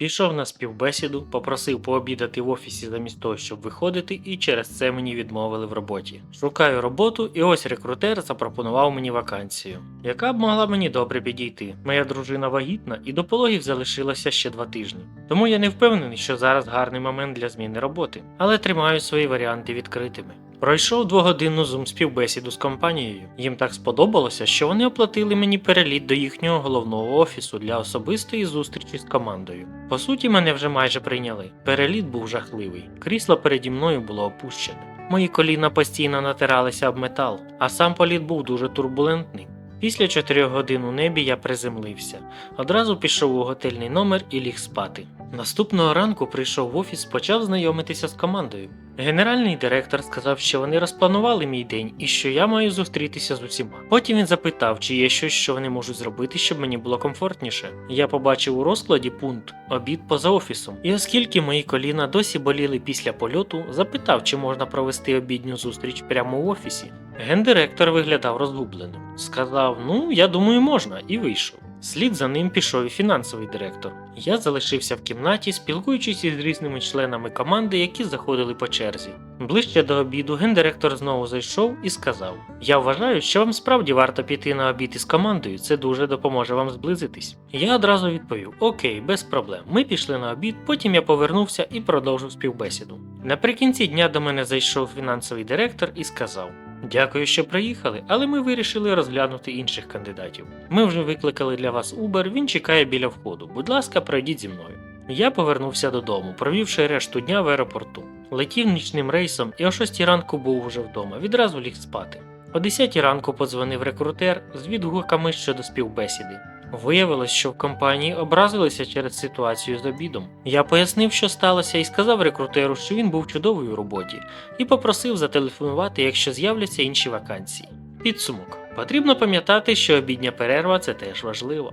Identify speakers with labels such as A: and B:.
A: Пішов на співбесіду, попросив пообідати в офісі замість того, щоб виходити, і через це мені відмовили в роботі. Шукаю роботу, і ось рекрутер запропонував мені вакансію, яка б могла мені добре підійти. Моя дружина вагітна і до пологів залишилося ще два тижні. Тому я не впевнений, що зараз гарний момент для зміни роботи, але тримаю свої варіанти відкритими. Пройшов двогодинну зум співбесіду з компанією. Їм так сподобалося, що вони оплатили мені переліт до їхнього головного офісу для особистої зустрічі з командою. По суті, мене вже майже прийняли. Переліт був жахливий. Крісло переді мною було опущене. Мої коліна постійно натиралися об метал, а сам політ був дуже турбулентний. Після чотирьох годин у небі я приземлився. Одразу пішов у готельний номер і ліг спати. Наступного ранку прийшов в офіс, почав знайомитися з командою. Генеральний директор сказав, що вони розпланували мій день і що я маю зустрітися з усіма. Потім він запитав, чи є щось, що вони можуть зробити, щоб мені було комфортніше. Я побачив у розкладі пункт обід поза офісом. І оскільки мої коліна досі боліли після польоту, запитав, чи можна провести обідню зустріч прямо в офісі. Гендиректор виглядав розгубленим. Сказав: Ну, я думаю, можна, і вийшов. Слід за ним пішов і фінансовий директор. Я залишився в кімнаті, спілкуючись із різними членами команди, які заходили по черзі. Ближче до обіду гендиректор знову зайшов і сказав: Я вважаю, що вам справді варто піти на обід із командою, це дуже допоможе вам зблизитись. Я одразу відповів: Окей, без проблем. Ми пішли на обід, потім я повернувся і продовжив співбесіду. Наприкінці дня до мене зайшов фінансовий директор і сказав: Дякую, що приїхали, але ми вирішили розглянути інших кандидатів. Ми вже викликали для вас Uber, він чекає біля входу. Будь ласка, пройдіть зі мною. Я повернувся додому, провівши решту дня в аеропорту. Летів нічним рейсом і о 6 ранку був уже вдома, відразу ліг спати. О 10 ранку подзвонив рекрутер з відгуками щодо співбесіди. Виявилось, що в компанії образилися через ситуацію з обідом. Я пояснив, що сталося, і сказав рекрутеру, що він був чудовий у роботі, і попросив зателефонувати, якщо з'являться інші вакансії. Підсумок: потрібно пам'ятати, що обідня перерва це теж важливо.